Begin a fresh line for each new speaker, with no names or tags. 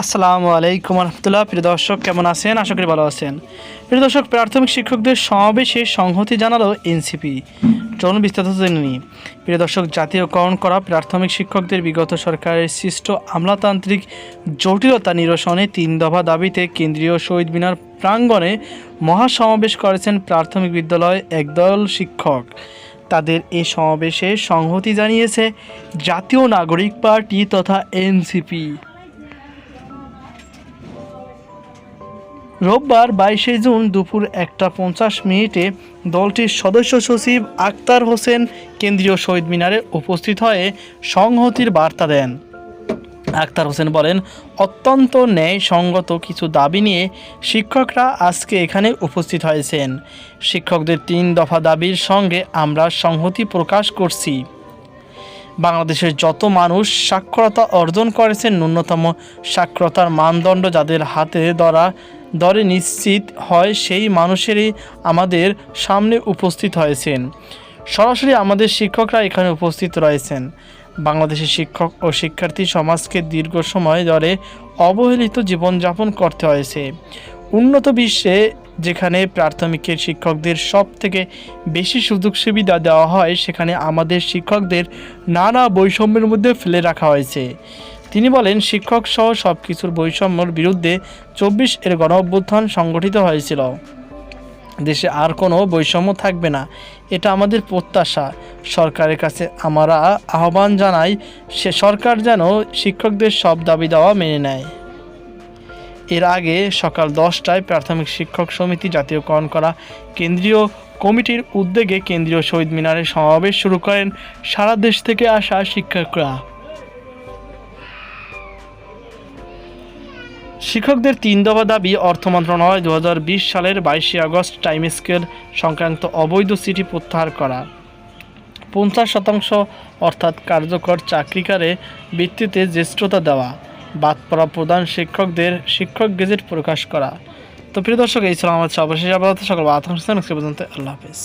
আসসালামু আলাইকুম রহমতুল্লাহ প্রিয় দর্শক, কেমন আছেন? আশা করি ভালো আছেন। প্রিয় দর্শক, প্রাথমিক শিক্ষকদের সমাবেশে সংহতি জানালো এনসিপি। চলুন বিস্তারিত জেনে নিই। প্রিয় দর্শক, জাতীয়করণ করা প্রাথমিক শিক্ষকদের বিগত সরকারের সৃষ্ট আমলাতান্ত্রিক জটিলতা নিরসনে তিন দফা দাবিতে কেন্দ্রীয় শহীদ মিনার প্রাঙ্গণে মহাসমাবেশ করেছেন প্রাথমিক বিদ্যালয় একদল শিক্ষক। তাদের এ সমাবেশে সংহতি জানিয়েছে জাতীয় নাগরিক পার্টি তথা এনসিপি। রোববার বাইশে জুন দুপুর একটা পঞ্চাশ মিনিটে দলটির সদস্য সচিব আক্তার হোসেন কেন্দ্রীয় শহীদ মিনারে উপস্থিত হয়ে সংহতির বার্তা দেন। আক্তার হোসেন বলেন, অত্যন্ত ন্যায়সঙ্গত কিছু দাবি নিয়ে শিক্ষকরা আজকে এখানে উপস্থিত হয়েছেন। শিক্ষকদের তিন দফা দাবির সঙ্গে আমরা সংহতি প্রকাশ করছি। বাংলাদেশের যত মানুষ সাক্ষরতা অর্জন করেছেন, ন্যূনতম সাক্ষরতার মানদণ্ড যাদের হাতে ধরা দরে নিশ্চিত হয় সেই মানুষেরই আমাদের সামনে উপস্থিত হয়েছেন। সরাসরি আমাদের শিক্ষকরা এখানে উপস্থিত রয়েছেন। বাংলাদেশের শিক্ষক ও শিক্ষার্থী সমাজকে দীর্ঘ সময় ধরে অবহেলিত জীবনযাপন করতে হয়েছে। উন্নত বিশ্বে যেখানে প্রাথমিকের শিক্ষকদের সব থেকে বেশি সুযোগ সুবিধা দেওয়া হয়, সেখানে আমাদের শিক্ষকদের নানা বৈষম্যের মধ্যে ফেলে রাখা হয়েছে। তিনি বলেন, শিক্ষক সহ সব কিছুর বৈষম্যর বিরুদ্ধে চব্বিশ এর গণ অভ্যুত্থান সংগঠিত হয়েছিল। দেশে আর কোনো বৈষম্য থাকবে না। এটা আমাদের প্রত্যাশা। সরকারের কাছে আমরা আহ্বান জানাই, সে সরকার যেন শিক্ষকদের সব দাবি দেওয়া মেনে নেয়। এর আগে সকাল দশটায় প্রাথমিক শিক্ষক সমিতি জাতীয়করণ করা কেন্দ্রীয় কমিটির উদ্যোগে কেন্দ্রীয় শহীদ মিনারে সমাবেশ শুরু করেন সারা দেশ থেকে আসা শিক্ষকরা। শিক্ষকদের তিন দফা দাবি অর্থ মন্ত্রণালয় দু হাজার বিশ সালের বাইশে আগস্ট টাইম স্কেল সংক্রান্ত অবৈধ চিঠি প্রত্যাহার করা। পঞ্চাশ শতাংশ অর্থাৎ কার্যকর চাকরিকারে ভিত্তিতে জ্যেষ্ঠতা দেওয়া বাদ পড়া প্রধান শিক্ষকদের শিক্ষক গেজেট প্রকাশ করা। তো প্রিয় দর্শক, এই ছিল আমার সর্বশেষ আপাতত সকল আতঙ্ক পর্যন্ত আল্লাহ হাফিজ।